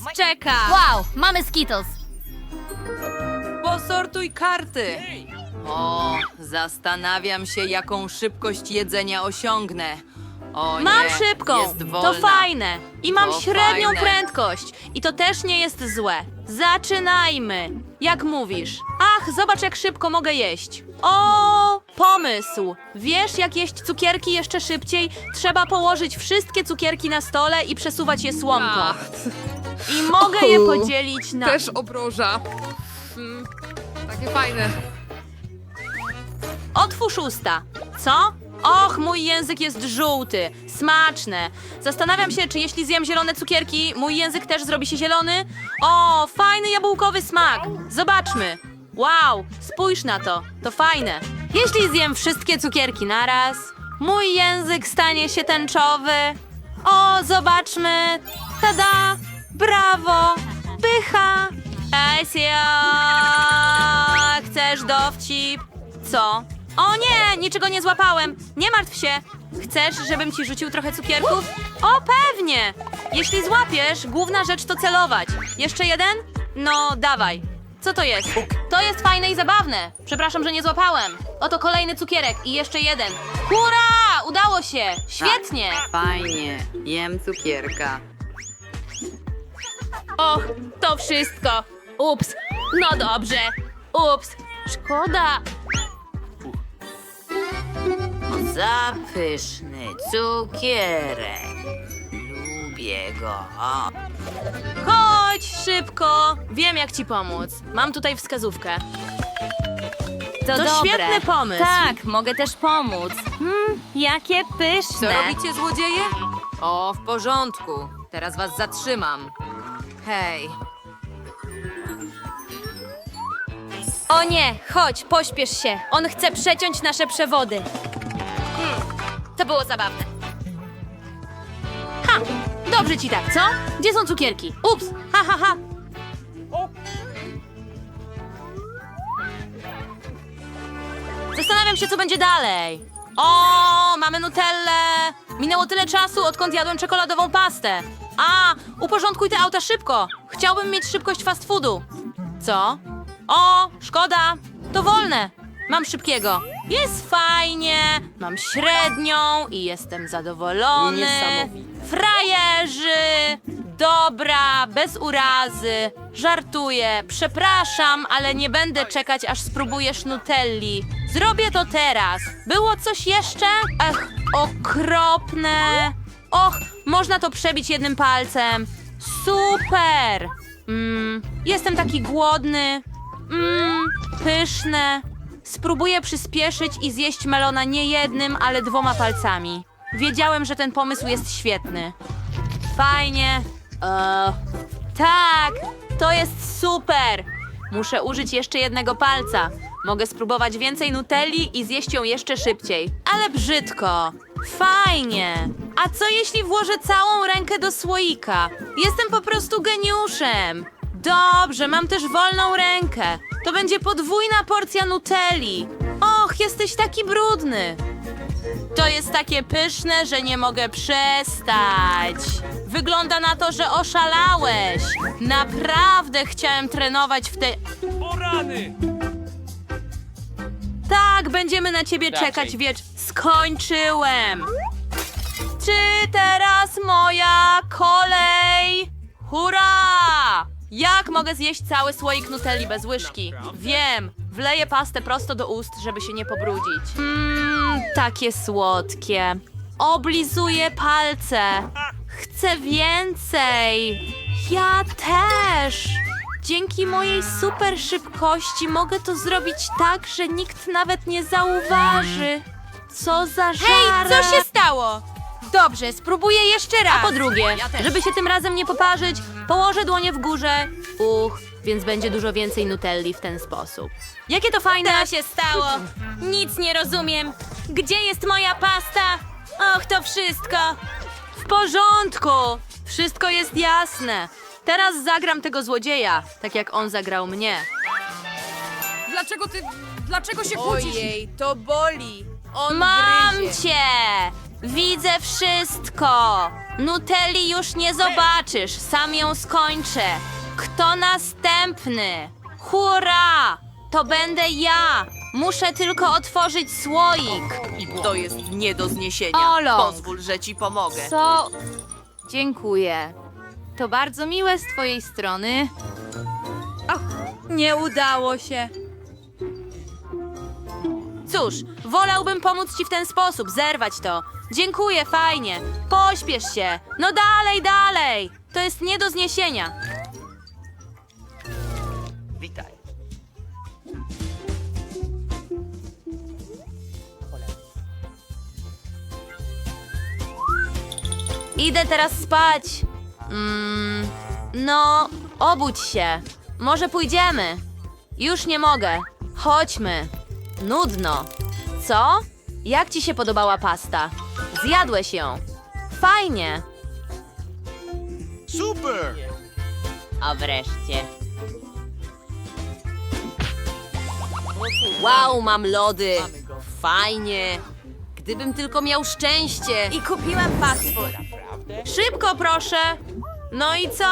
nas czeka? Wow, mamy Skittles. Posortuj karty. O, zastanawiam się, jaką szybkość jedzenia osiągnę. O Mam nie, szybką, jest wolna. to fajne. I mam To średnią fajne. prędkość. I to też nie jest złe. Zaczynajmy. Jak mówisz? Ach, zobacz jak szybko mogę jeść. O, pomysł. Wiesz jak jeść cukierki jeszcze szybciej? Trzeba położyć wszystkie cukierki na stole i przesuwać je słomką. Ach, I mogę je podzielić na... też obroża. Mm, takie fajne. Otwórz usta. Co? Och, mój język jest żółty. Smaczne. Zastanawiam się, czy jeśli zjem zielone cukierki, mój język też zrobi się zielony? O, fajny jabłkowy smak. Zobaczmy. Wow, spójrz na to. To fajne. Jeśli zjem wszystkie cukierki naraz, mój język stanie się tęczowy. O, zobaczmy. Tada! Brawo! Pycha! Asia! Chcesz dowcip? Co? O nie, niczego nie złapałem. Nie martw się. Chcesz, żebym ci rzucił trochę cukierków? O, pewnie. Jeśli złapiesz, główna rzecz to celować. Jeszcze jeden? No, dawaj. Co to jest? To jest fajne i zabawne. Przepraszam, że nie złapałem. Oto kolejny cukierek i jeszcze jeden. Hurra! Udało się! Świetnie! Fajnie, jem cukierka. Och, to wszystko. Ups. No dobrze. Ups. Szkoda. Zapyszny cukierek. Lubię go. Chodź szybko. Wiem, jak ci pomóc. Mam tutaj wskazówkę. To, To dobre. świetny pomysł. Tak, mogę też pomóc. Hmm, jakie Co pyszne. robicie, złodzieje? O, w porządku. Teraz was zatrzymam. Hej, O nie, chodź, pośpiesz się. On chce przeciąć nasze przewody. Hmm, To było zabawne. Ha! Dobrze ci tak, co? Gdzie są cukierki? Ups! Ha, ha, ha! Zastanawiam się, co będzie dalej. O, mamy Nutellę! Minęło tyle czasu, odkąd jadłem czekoladową pastę. A, uporządkuj te auta szybko. Chciałbym mieć szybkość fast foodu. Co? O, szkoda. To wolne. Mam szybkiego. Jest fajnie. Mam średnią i jestem zadowolony. Frajerzy. Dobra, bez urazy. Żartuję. Przepraszam, ale nie będę czekać, aż spróbujesz Nutelli. Zrobię to teraz. Było coś jeszcze? Ech, okropne. Och, można to przebić jednym palcem. Super. Mm, jestem taki głodny. Mmm, pyszne. Spróbuję przyspieszyć i zjeść melona nie jednym, ale dwoma palcami. Wiedziałem, że ten pomysł jest świetny. Fajnie. E, tak, to jest super. Muszę użyć jeszcze jednego palca. Mogę spróbować więcej nutelli i zjeść ją jeszcze szybciej. Ale brzydko. Fajnie. A co jeśli włożę całą rękę do słoika? Jestem po prostu geniuszem. Dobrze, mam też wolną rękę. To będzie podwójna porcja nutelli. Och, jesteś taki brudny. To jest takie pyszne, że nie mogę przestać. Wygląda na to, że oszalałeś. Naprawdę chciałem trenować w tej. O rany! Tak, będziemy na ciebie czekać wiecz. Skończyłem. Czy teraz moja kolej? Hurra! Jak mogę zjeść cały słoik nutelli bez łyżki? Wiem, wleję pastę prosto do ust, żeby się nie pobrudzić. Mmm, takie słodkie. Oblizuję palce. Chcę więcej. Ja też. Dzięki mojej super szybkości mogę to zrobić tak, że nikt nawet nie zauważy. Co za żara. Hej, co się stało? Dobrze, spróbuję jeszcze raz. A po drugie, żeby się tym razem nie poparzyć, położę dłonie w górze. Uch, więc będzie dużo więcej nutelli w ten sposób. Jakie to fajne! Co się stało? Nic nie rozumiem. Gdzie jest moja pasta? Och, to wszystko. W porządku! Wszystko jest jasne. Teraz zagram tego złodzieja, tak jak on zagrał mnie. Dlaczego ty... Dlaczego się kłócisz? ojej, to boli. On Mam gryzie. cię! Widzę wszystko! Nutelli już nie zobaczysz, sam ją skończę. Kto następny? Hurra! To będę ja! Muszę tylko otworzyć słoik. To jest nie do zniesienia. Olo. Pozwól, że ci pomogę. Co? Dziękuję. To bardzo miłe z twojej strony. Nie udało się. Cóż, wolałbym pomóc ci w ten sposób, zerwać to. Dziękuję, fajnie. Pośpiesz się. No dalej, dalej. To jest nie do zniesienia. Witaj. Idę teraz spać. Mm, no, obudź się. Może pójdziemy. Już nie mogę. Chodźmy. Nudno. Co? Jak ci się podobała pasta? Zjadłeś ją. Fajnie. Super! A wreszcie. Wow, mam lody. Fajnie. Gdybym tylko miał szczęście. I kupiłem food. Szybko, proszę. No i co?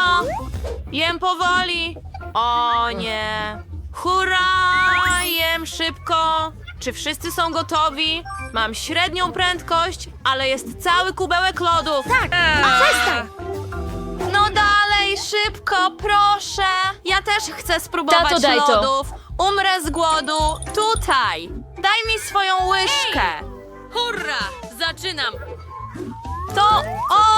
Jem powoli. O nie. Hurra! Jem szybko. Czy wszyscy są gotowi? Mam średnią prędkość, ale jest cały kubełek lodów. Tak, przestań! No dalej, szybko, proszę. Ja też chcę spróbować Tato, daj to. lodów. Umrę z głodu. Tutaj. Daj mi swoją łyżkę. Hurra! Zaczynam. To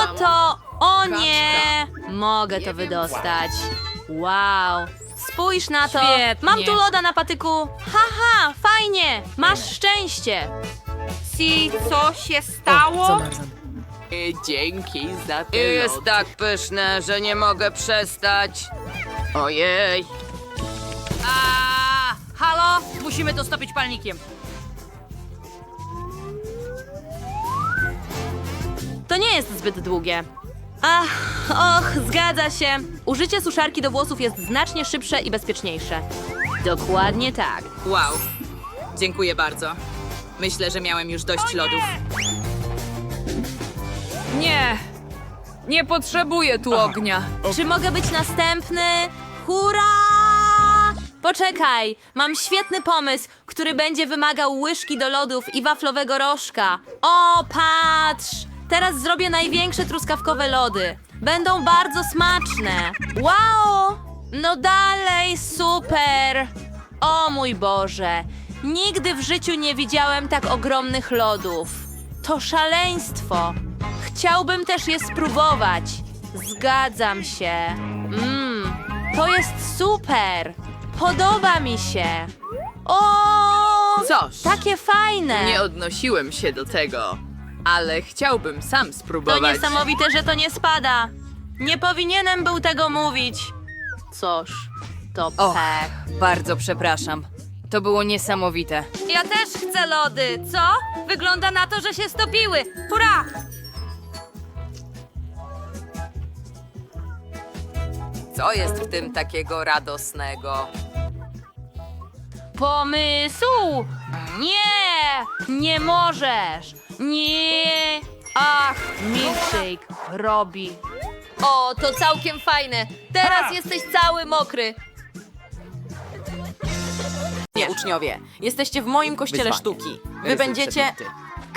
oto! O nie! Mogę to wydostać. Wow! Spójrz na to! Świetnie. Mam tu loda na patyku! Haha, fajnie! Masz szczęście! Si, co się stało? Dzięki za ten Jest lot. tak pyszne, że nie mogę przestać. Ojej. A, halo? Musimy to stopić palnikiem. To nie jest zbyt długie. Ach, och, zgadza się. Użycie suszarki do włosów jest znacznie szybsze i bezpieczniejsze. Dokładnie tak. Wow. Dziękuję bardzo. Myślę, że miałem już dość lodów. Nie. Nie potrzebuję tu ognia. Czy mogę być następny? Hurra! Poczekaj, mam świetny pomysł, który będzie wymagał łyżki do lodów i waflowego rożka. O, patrz! Teraz zrobię największe truskawkowe lody. Będą bardzo smaczne. Wow! No dalej, super! O mój Boże! Nigdy w życiu nie widziałem tak ogromnych lodów. To szaleństwo! Chciałbym też je spróbować. Zgadzam się. Mmm, to jest super! Podoba mi się. O! Cóż, Takie fajne! nie odnosiłem się do tego, ale chciałbym sam To spróbować. niesamowite, że to nie spada. Nie powinienem był tego mówić. Cóż, to Och. pech. Bardzo przepraszam. To było niesamowite. Ja też chcę lody, co? Wygląda na to, że się stopiły. Hurra! Co jest w tym takiego radosnego? Pomysł! Nie! Nie możesz! Nie! Ach, milkshake robi. O, to całkiem fajne. Teraz jesteś cały mokry. Nie, uczniowie, jesteście w moim kościele Wyzwanie. sztuki. Wy będziecie...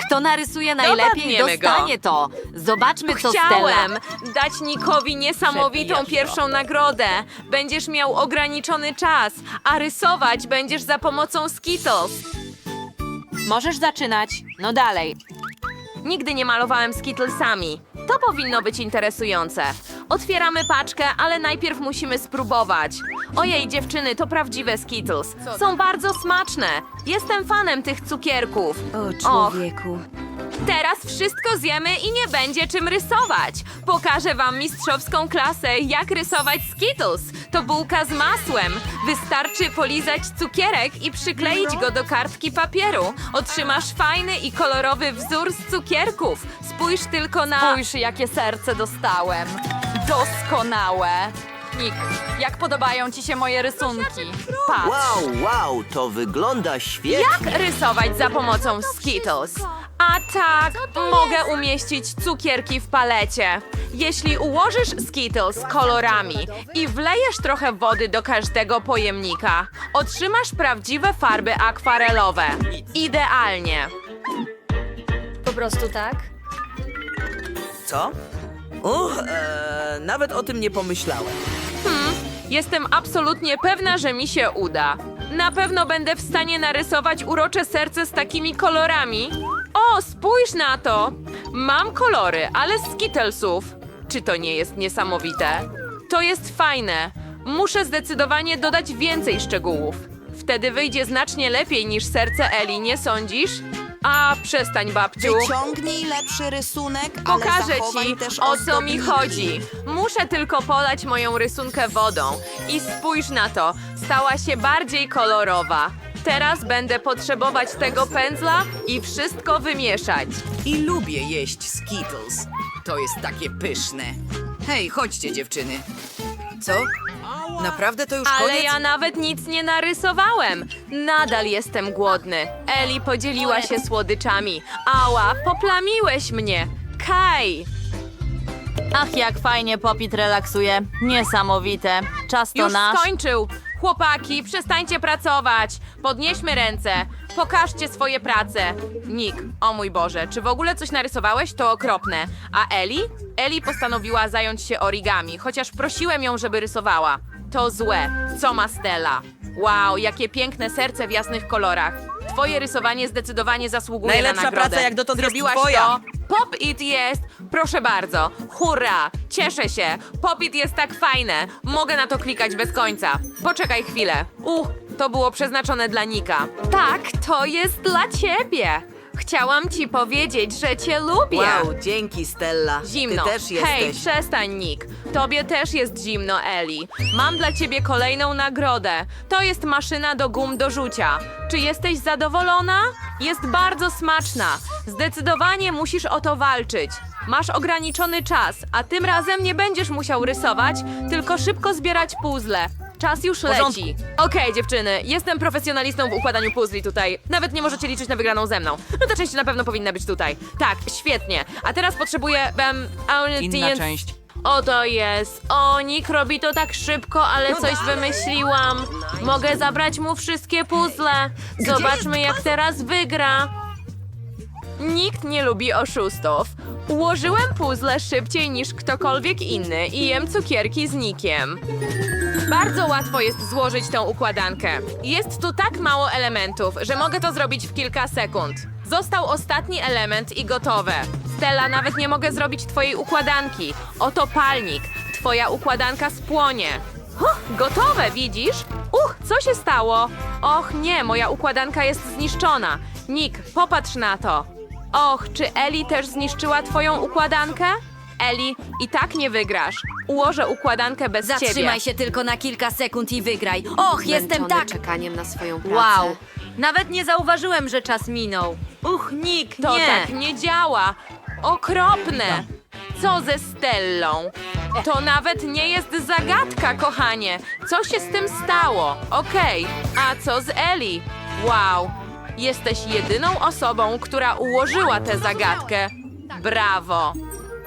Kto narysuje najlepiej, Dopadniemy go. dostanie to. Zobaczmy, co Chciałem Stella... dać Nikowi niesamowitą Przebijasz pierwszą nagrodę. Będziesz miał ograniczony czas, a rysować będziesz za pomocą Skittles. Możesz zaczynać. No dalej. Nigdy nie malowałem Skittlesami. To powinno być interesujące. Otwieramy paczkę, ale najpierw musimy spróbować. Ojej, dziewczyny, to prawdziwe Skittles. Są bardzo smaczne. Jestem fanem tych cukierków. O, człowieku. Teraz wszystko zjemy i nie będzie czym rysować. Pokażę wam mistrzowską klasę, jak rysować Skittles. To bułka z masłem. Wystarczy polizać cukierek i przykleić go do kartki papieru. Otrzymasz fajny i kolorowy wzór z cukierków. Spójrz tylko na... Spójrz, jakie serce dostałem. Doskonałe. Nick, jak podobają ci się moje rysunki? Patrz. Wow, wow, to wygląda świetnie. Jak rysować za pomocą Skittles? A tak, mogę umieścić cukierki w palecie. Jeśli ułożysz Skittles kolorami i wlejesz trochę wody do każdego pojemnika, otrzymasz prawdziwe farby akwarelowe. Idealnie. Po prostu tak? Co? Uch, e, nawet o tym nie pomyślałem. Jestem absolutnie pewna, że mi się uda. Na pewno będę w stanie narysować urocze serce z takimi kolorami. O, spójrz na to! Mam kolory, ale z Skittlesów. Czy to nie jest niesamowite? To jest fajne. Muszę zdecydowanie dodać więcej szczegółów. Wtedy wyjdzie znacznie lepiej niż serce Eli, nie sądzisz? A, przestań, babciu. Wyciągnij lepszy rysunek, ale Pokażę zachowaj ci, też o co mi ozdobniki. chodzi. Muszę tylko polać moją rysunkę wodą. I spójrz na to, stała się bardziej kolorowa. Teraz będę potrzebować tego pędzla i wszystko wymieszać. I lubię jeść Skittles. To jest takie pyszne. Hej, chodźcie dziewczyny. Co? Naprawdę to już Ale koniec? ja nawet nic nie narysowałem. Nadal jestem głodny. Eli podzieliła się słodyczami. Ała, poplamiłeś mnie. Kaj! Ach, jak fajnie Popit relaksuje. Niesamowite. Czas to Już nasz. skończył! Chłopaki, przestańcie pracować! Podnieśmy ręce! Pokażcie swoje prace! Nick, o mój Boże, czy w ogóle coś narysowałeś? To okropne. A Eli? Eli postanowiła zająć się origami, chociaż prosiłem ją, żeby rysowała. To złe. Co ma Stella? Wow, jakie piękne serce w jasnych kolorach. Twoje rysowanie zdecydowanie zasługuje Najlepsza na nagrodę. praca jak dotąd jest Zrobiłaś twoja. to? Pop It jest! Proszę bardzo. Hurra! Cieszę się. Pop It jest tak fajne. Mogę na to klikać bez końca. Poczekaj chwilę. Uch, to było przeznaczone dla Nika. Tak, to jest dla ciebie. Chciałam ci powiedzieć, że cię lubię. Wow, dzięki Stella. Zimno. Ty też Hej, jesteś. przestań, Nick. Tobie też jest zimno, Eli. Mam dla ciebie kolejną nagrodę. To jest maszyna do gum do rzucia. Czy jesteś zadowolona? Jest bardzo smaczna. Zdecydowanie musisz o to walczyć. Masz ograniczony czas, a tym razem nie będziesz musiał rysować, tylko szybko zbierać puzzle. Czas już porządku. leci. Okej, dziewczyny, jestem profesjonalistą w układaniu puzli tutaj. Nawet nie możecie liczyć na wygraną ze mną. No ta część na pewno powinna być tutaj. Tak, świetnie. A teraz potrzebuję... Um, Inna część. Oto jest. O, Nick robi to tak szybko, ale coś wymyśliłam. Mogę zabrać mu wszystkie puzzle. Zobaczmy, jak teraz wygra. Nikt nie lubi oszustów. Ułożyłem puzzle szybciej niż ktokolwiek inny i jem cukierki z Nikiem. Bardzo łatwo jest złożyć tą układankę. Jest tu tak mało elementów, że mogę to zrobić w kilka sekund. Został ostatni element i gotowe. Stella, nawet nie mogę zrobić twojej układanki. Oto palnik. Twoja układanka spłonie. Huh, gotowe, widzisz? Uch, co się stało? Och nie, moja układanka jest zniszczona. Nick, popatrz na to. Och, czy Eli też zniszczyła twoją układankę? Eli, i tak nie wygrasz. Ułożę układankę bez ciebie. Zatrzymaj się tylko na kilka sekund i wygraj. Och, jestem tak... czekaniem na swoją pracę. Wow. Nawet nie zauważyłem, że czas minął. Uch, Nick, To nie. tak nie działa. Okropne. Co ze Stellą? To nawet nie jest zagadka, kochanie. Co się z tym stało? Okej, a co z Eli? Wow, jesteś jedyną osobą, która ułożyła tę zagadkę. Brawo.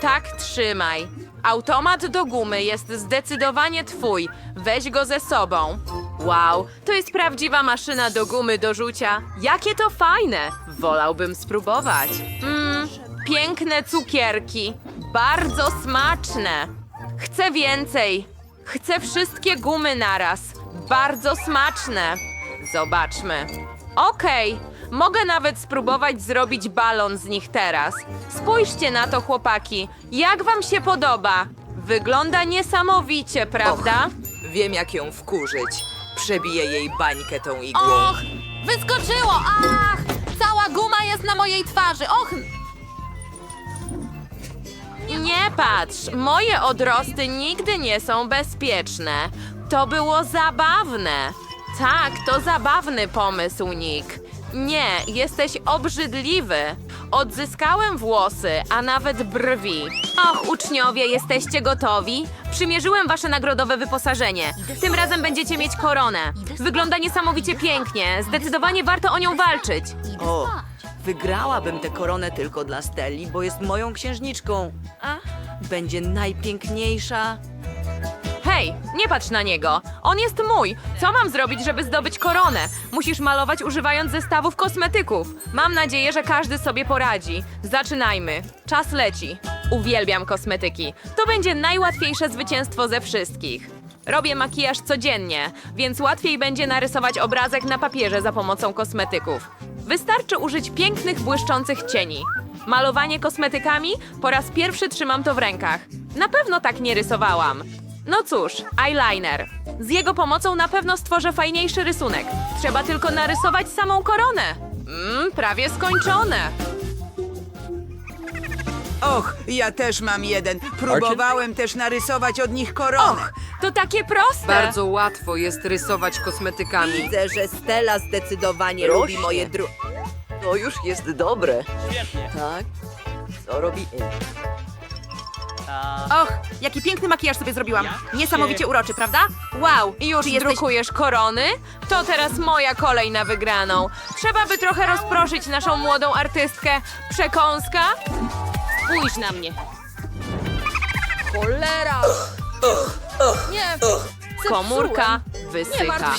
Tak trzymaj. Automat do gumy jest zdecydowanie twój. Weź go ze sobą. Wow, to jest prawdziwa maszyna do gumy do rzucia. Jakie to fajne! Wolałbym spróbować. Mmm, piękne cukierki. Bardzo smaczne. Chcę więcej. Chcę wszystkie gumy naraz. Bardzo smaczne. Zobaczmy. Okej, mogę nawet spróbować zrobić balon z nich teraz. Spójrzcie na to, chłopaki. Jak wam się podoba? Wygląda niesamowicie, prawda? Wiem, jak ją wkurzyć. Przebiję jej bańkę tą igłą. Och, wyskoczyło! Ach, cała guma jest na mojej twarzy. Och, Nie patrz, moje odrosty nigdy nie są bezpieczne. To było zabawne. Tak, to zabawny pomysł, Nick. Nie, jesteś obrzydliwy. odzyskałem włosy, a nawet brwi. Och, uczniowie, jesteście gotowi? Przymierzyłem wasze nagrodowe wyposażenie. Tym razem będziecie mieć koronę. Wygląda niesamowicie pięknie. Zdecydowanie warto o nią walczyć. O, wygrałabym tę koronę tylko dla Stelli, bo jest moją księżniczką. Będzie najpiękniejsza. Hej, nie patrz na niego. On jest mój. Co mam zrobić, żeby zdobyć koronę? Musisz malować używając zestawów kosmetyków. Mam nadzieję, że każdy sobie poradzi. Zaczynajmy. Czas leci. Uwielbiam kosmetyki. To będzie najłatwiejsze zwycięstwo ze wszystkich. Robię makijaż codziennie, więc łatwiej będzie narysować obrazek na papierze za pomocą kosmetyków. Wystarczy użyć pięknych, błyszczących cieni. Malowanie kosmetykami? Po raz pierwszy trzymam to w rękach. Na pewno tak nie rysowałam. No cóż, eyeliner. Z jego pomocą na pewno stworzę fajniejszy rysunek. Trzeba tylko narysować samą koronę. Mmm, prawie skończone. Och, ja też mam jeden. Próbowałem też narysować od nich koronę. Och, to takie proste. Bardzo łatwo jest rysować kosmetykami. Widzę, że Stella zdecydowanie Rośnie. lubi moje dru... To już jest dobre. Tak? Co robi? Och, jaki piękny makijaż sobie zrobiłam. Niesamowicie uroczy, prawda? Wow, i już Czy jesteś- drukujesz korony? To teraz moja kolej na wygraną. Trzeba by trochę rozproszyć naszą młodą artystkę. Przekąska? Spójrz na mnie. Cholera! Nie, komórka wysycha.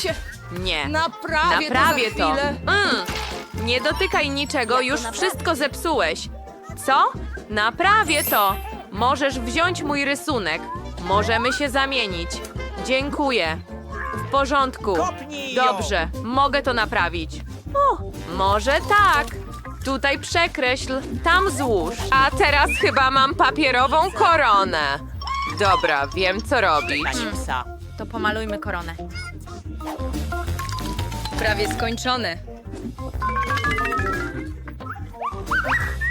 Nie, Naprawię, naprawię to. Mm. Nie dotykaj niczego, już wszystko zepsułeś. Co? Naprawię to. Możesz wziąć mój rysunek. Możemy się zamienić. Dziękuję. W porządku. Dobrze, mogę to naprawić. O, może tak. Tutaj przekreśl, tam złóż. A teraz chyba mam papierową koronę. Dobra, wiem co robić. To pomalujmy koronę. Prawie skończone.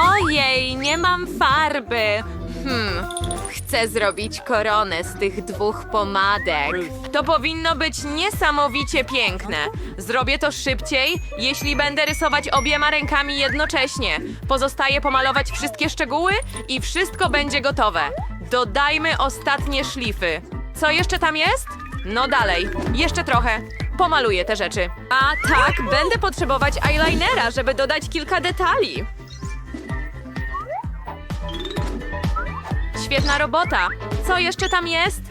Ojej, nie mam farby. Hmm, chcę zrobić koronę z tych dwóch pomadek. To powinno być niesamowicie piękne. Zrobię to szybciej, jeśli będę rysować obiema rękami jednocześnie. Pozostaje pomalować wszystkie szczegóły i wszystko będzie gotowe. Dodajmy ostatnie szlify. Co jeszcze tam jest? No dalej, jeszcze trochę. Pomaluję te rzeczy. A tak, będę potrzebować eyelinera, żeby dodać kilka detali. Świetna robota. Co jeszcze tam jest?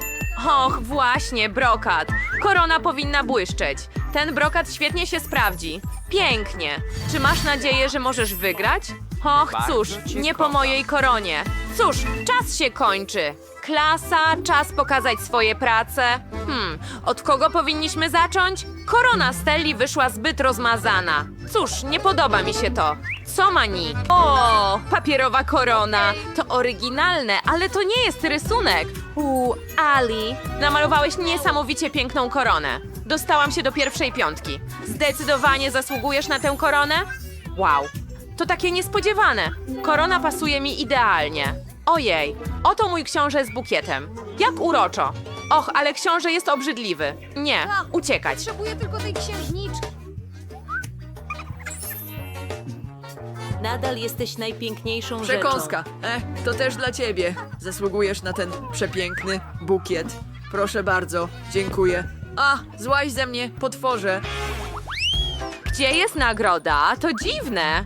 Och, właśnie, brokat. Korona powinna błyszczeć. Ten brokat świetnie się sprawdzi. Pięknie. Czy masz nadzieję, że możesz wygrać? Och, cóż, nie po mojej koronie. Cóż, czas się kończy. Klasa, czas pokazać swoje prace. Hmm, od kogo powinniśmy zacząć? Korona Stelli wyszła zbyt rozmazana. Cóż, nie podoba mi się to. Co ma Nick? O, papierowa korona. To oryginalne, ale to nie jest rysunek. U, Ali, namalowałeś niesamowicie piękną koronę. Dostałam się do pierwszej piątki. Zdecydowanie zasługujesz na tę koronę? Wow, to takie niespodziewane. Korona pasuje mi idealnie. Ojej, oto mój książę z bukietem. Jak uroczo. Och, ale książę jest obrzydliwy. Nie, uciekać. Potrzebuję tylko tej księżniczki. Nadal jesteś najpiękniejszą Przekąska. E, to też dla ciebie. Zasługujesz na ten przepiękny bukiet. Proszę bardzo, dziękuję. A, złaź ze mnie, potworze. Gdzie jest nagroda? To dziwne.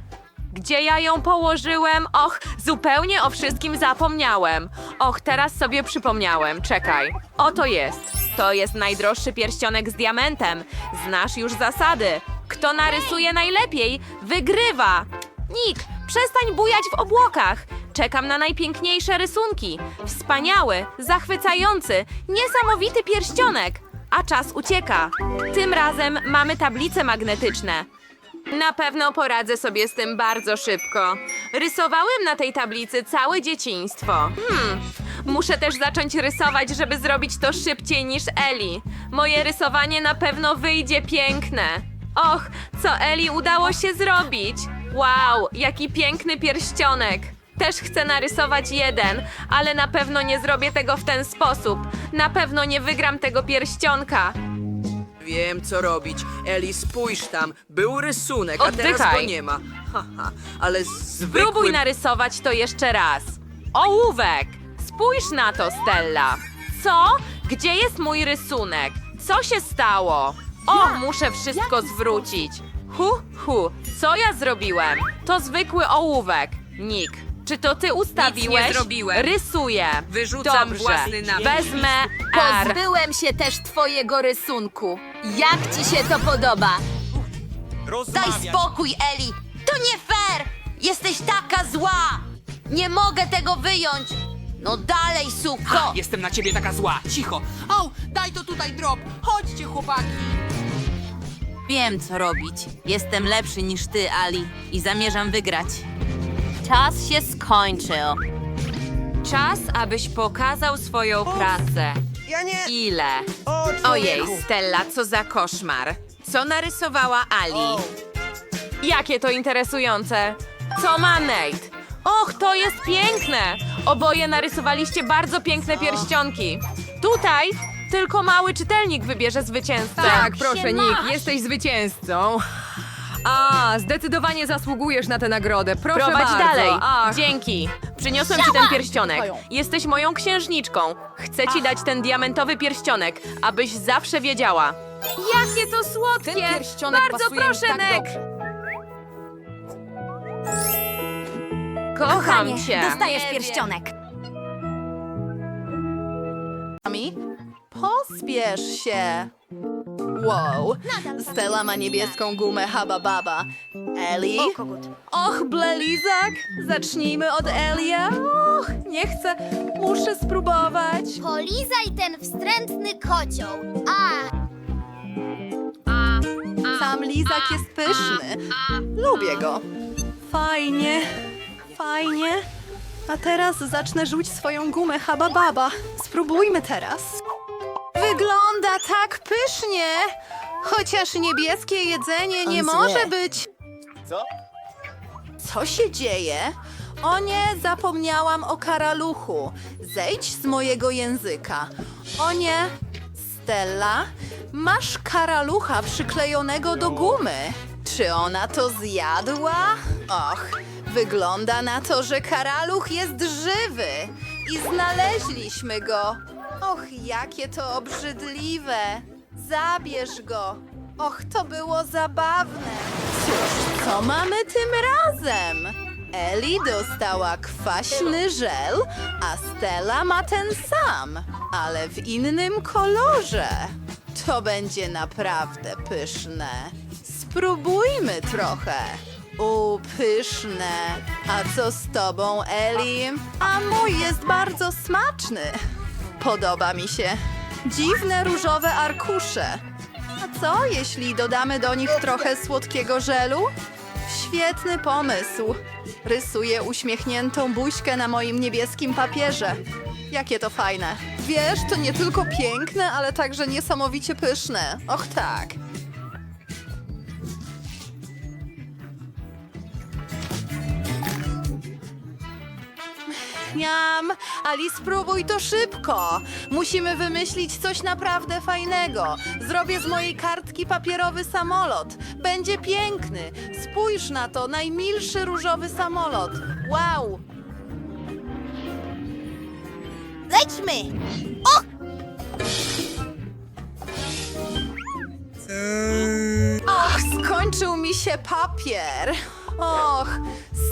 Gdzie ja ją położyłem? Och, zupełnie o wszystkim zapomniałem. Och, teraz sobie przypomniałem. Czekaj. Oto jest. To jest najdroższy pierścionek z diamentem. Znasz już zasady. Kto narysuje najlepiej, wygrywa. Nick, przestań bujać w obłokach. Czekam na najpiękniejsze rysunki. Wspaniały, zachwycający, niesamowity pierścionek. A czas ucieka. Tym razem mamy tablice magnetyczne. Na pewno poradzę sobie z tym bardzo szybko. Rysowałem na tej tablicy całe dzieciństwo. Hmm. Muszę też zacząć rysować, żeby zrobić to szybciej niż Eli. Moje rysowanie na pewno wyjdzie piękne. Och, co Eli udało się zrobić? Wow, jaki piękny pierścionek. Też chcę narysować jeden, ale na pewno nie zrobię tego w ten sposób. Na pewno nie wygram tego pierścionka. Wiem, co robić. Eli, spójrz tam. Był rysunek, a teraz go Oddychaj. nie ma. Haha, ale zwykły... Spróbuj narysować to jeszcze raz. Ołówek! Spójrz na to, Stella. Co? Gdzie jest mój rysunek? Co się stało? O, muszę wszystko zwrócić. Hu, hu, co ja zrobiłem? To zwykły ołówek. Nick, czy to ty ustawiłeś? nie zrobiłem. Rysuję. Wyrzucam Dobrze. własny napis. Wezmę R. Pozbyłem się też twojego rysunku. Jak ci się to podoba? Daj spokój, Eli! To nie fair! Jesteś taka zła! Nie mogę tego wyjąć! No dalej, suko! Jestem na ciebie taka zła. Cicho. Au, daj to tutaj drop. Chodźcie, chłopaki. Wiem, co robić. Jestem lepszy niż ty, Ali, i zamierzam wygrać. Czas się skończył. Czas, abyś pokazał swoją pracę. Ja nie... Ile? Ojej, Stella, co za koszmar. Co narysowała Ali? Jakie to interesujące. Co ma Nate? Och, to jest piękne! Oboje narysowaliście bardzo piękne pierścionki. Tutaj tylko mały czytelnik wybierze zwycięzcę. Tak, proszę, Nick, jesteś zwycięzcą. A, zdecydowanie zasługujesz na tę nagrodę. Proszę Prowadź bardzo. dalej. Ach, Dzięki. Przyniosłem ci ten pierścionek. Jesteś moją księżniczką. Chcę ci dać ten diamentowy pierścionek, abyś zawsze wiedziała. Jakie to słodkie! ten pierścionek Bardzo pasuje mi proszę, tak Nek. dobrze. Kocham cię. Dostajesz pierścionek. Pospiesz się. Wow, Stella ma niebieską gumę Haba Baba. Eli? Och, blelizak! Zacznijmy od Elia. Och, nie chcę. Muszę spróbować. Polizaj ten wstrętny kocioł. A, Sam lizak jest pyszny. Lubię go. Fajnie, fajnie. A teraz zacznę rzuć swoją gumę Haba Baba. Spróbujmy teraz. Wygląda tak pysznie! Chociaż niebieskie jedzenie nie może być. Co? Co się dzieje? O nie, zapomniałam o karaluchu. Zejdź z mojego języka. O nie, Stella, masz karalucha przyklejonego do gumy. Czy ona to zjadła? Och, wygląda na to, że karaluch jest żywy. I znaleźliśmy go. Och, jakie to obrzydliwe. Zabierz go. Och, to było zabawne. Cóż, co mamy tym razem? Eli dostała kwaśny żel, a Stella ma ten sam, ale w innym kolorze. To będzie naprawdę pyszne. Spróbujmy trochę. U, pyszne. A co z tobą, Eli? A mój jest bardzo smaczny. Podoba mi się. Dziwne różowe arkusze. A co, jeśli dodamy do nich trochę słodkiego żelu? Świetny pomysł. Rysuję uśmiechniętą buźkę na moim niebieskim papierze. Jakie to fajne. Wiesz, to nie tylko piękne, ale także niesamowicie pyszne. Och tak. Miam, Ali, spróbuj to szybko. Musimy wymyślić coś naprawdę fajnego. Zrobię z mojej kartki papierowy samolot. Będzie piękny. Spójrz na to, najmilszy różowy samolot. Wow! lećmy! Och, skończył mi się papier. Och,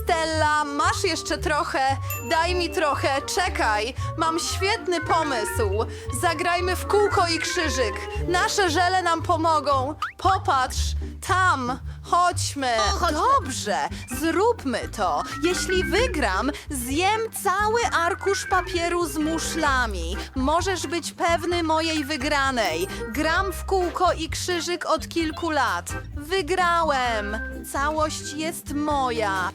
Stella, masz jeszcze trochę? Daj mi trochę, czekaj. Mam świetny pomysł. Zagrajmy w kółko i krzyżyk. Nasze żele nam pomogą. Popatrz, tam. Chodźmy. Dobrze, zróbmy to. Jeśli wygram, zjem cały arkusz papieru z muszlami. Możesz być pewny mojej wygranej. Gram w kółko i krzyżyk od kilku lat. Wygrałem. Całość jest moja.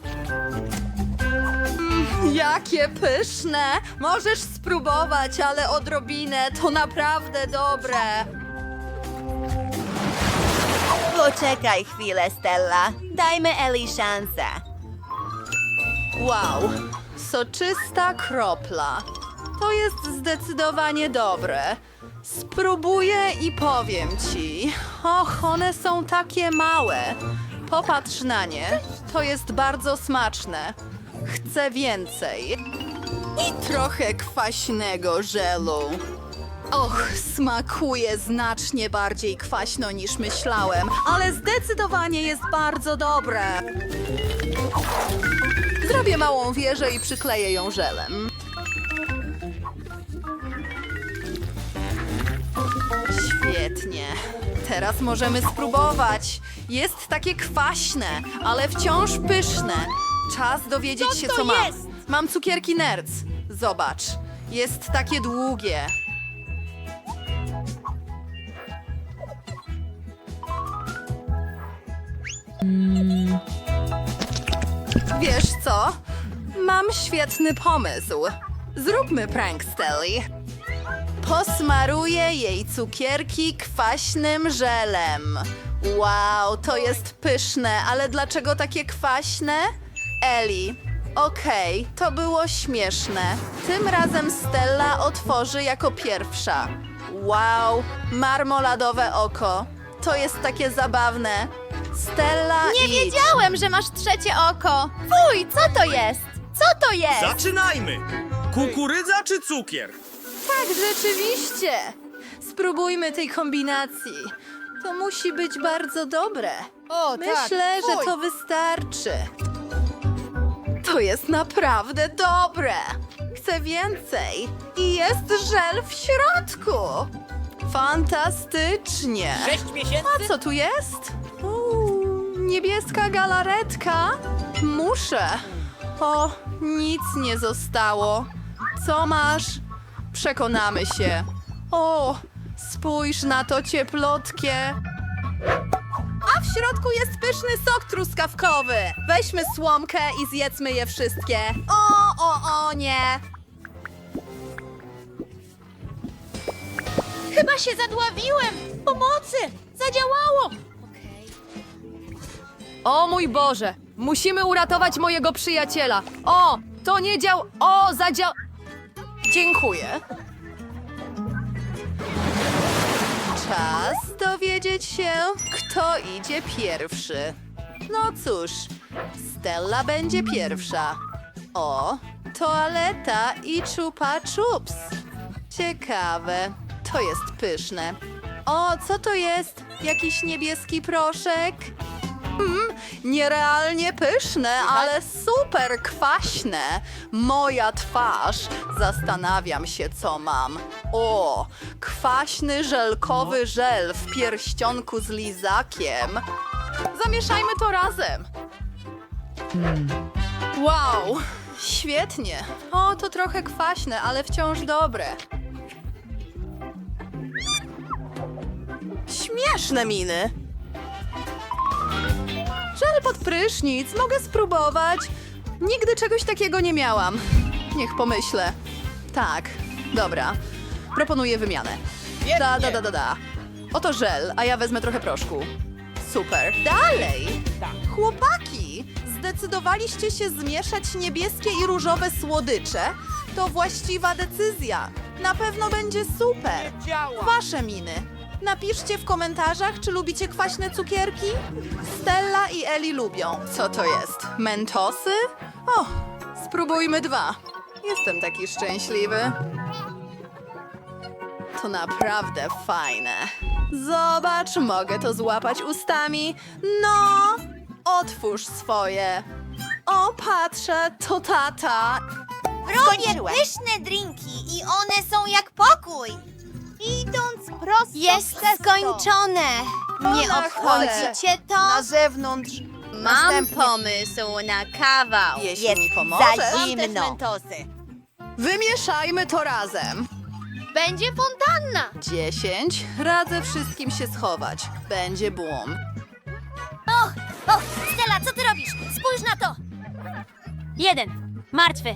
Mm, Jakie pyszne! Możesz spróbować, ale odrobinę. To naprawdę dobre. Poczekaj chwilę, Stella. Dajmy Eli szansę. Wow, soczysta kropla. To jest zdecydowanie dobre. Spróbuję i powiem ci. Och, one są takie małe. Popatrz na nie. To jest bardzo smaczne. Chcę więcej. I trochę kwaśnego żelu. Och, smakuje znacznie bardziej kwaśno niż myślałem, ale zdecydowanie jest bardzo dobre. Zrobię małą wieżę i przykleję ją żelem. Świetnie. Teraz możemy spróbować. Jest takie kwaśne, ale wciąż pyszne. Czas dowiedzieć się, co mam. Mam cukierki nerc. Zobacz. Jest takie długie. Wiesz co? Mam świetny pomysł. Zróbmy prank Stelly. Posmaruję jej cukierki kwaśnym żelem. Wow, to jest pyszne, ale dlaczego takie kwaśne? Eli, okej, to było śmieszne. Tym razem Stella otworzy jako pierwsza. Wow, marmoladowe oko. To jest takie zabawne. Stella Nie idź. wiedziałem, że masz trzecie oko. Fuj, co to jest? Co to jest? Zaczynajmy! Kukurydza czy cukier? Tak, rzeczywiście. Spróbujmy tej kombinacji. To musi być bardzo dobre. O, Myślę, że to wystarczy. To jest naprawdę dobre. Chcę więcej. I jest żel w środku. Fantastycznie. Sześć miesięcy? A co tu jest? Niebieska galaretka. Muszę. O, nic nie zostało. Co masz? Przekonamy się. O, spójrz na to cieplotkie. A w środku jest pyszny sok truskawkowy. Weźmy słomkę i zjedzmy je wszystkie. O, o, o, nie. Chyba się zadławiłem. Pomocy! Zadziałało! O mój Boże! Musimy uratować mojego przyjaciela! O! To nie dział... O! Zadział... Dziękuję. Czas dowiedzieć się, kto idzie pierwszy. No cóż, Stella będzie pierwsza. O, toaleta i chupa chups. Ciekawe, to jest pyszne. O, co to jest? Jakiś niebieski proszek? Mm, nierealnie pyszne, ale super kwaśne. Moja twarz. Zastanawiam się, co mam. O, kwaśny żelkowy żel w pierścionku z lizakiem. Zamieszajmy to razem. Wow, świetnie. O, to trochę kwaśne, ale wciąż dobre. Śmieszne miny. Żel pod prysznic, mogę spróbować. Nigdy czegoś takiego nie miałam. Niech pomyślę. Tak, dobra. Proponuję wymianę. Da, da, da, da, da. Oto żel, a ja wezmę trochę proszku. Super. Dalej! Chłopaki! Zdecydowaliście się zmieszać niebieskie i różowe słodycze? To właściwa decyzja. Na pewno będzie super. Wasze miny. Napiszcie w komentarzach, czy lubicie kwaśne cukierki? Stella i Eli lubią. Co to jest? Mentosy? O, spróbujmy dwa. Jestem taki szczęśliwy. To naprawdę fajne. Zobacz, mogę to złapać ustami. No, otwórz swoje. O, patrzę, to tata. Robię pyszne drinki i one są jak pokój. Idąc prosto Jest skończone. Nie na obchodzi cię to? Na zewnątrz. Mam pomysł na kawał. Jeśli Jest mi pomożesz. za zimno. Wymieszajmy to razem. Będzie fontanna. Dziesięć. Radzę wszystkim się schować. Będzie boom. Och, och, Stella, co ty robisz? Spójrz na to. Jeden. Martwy.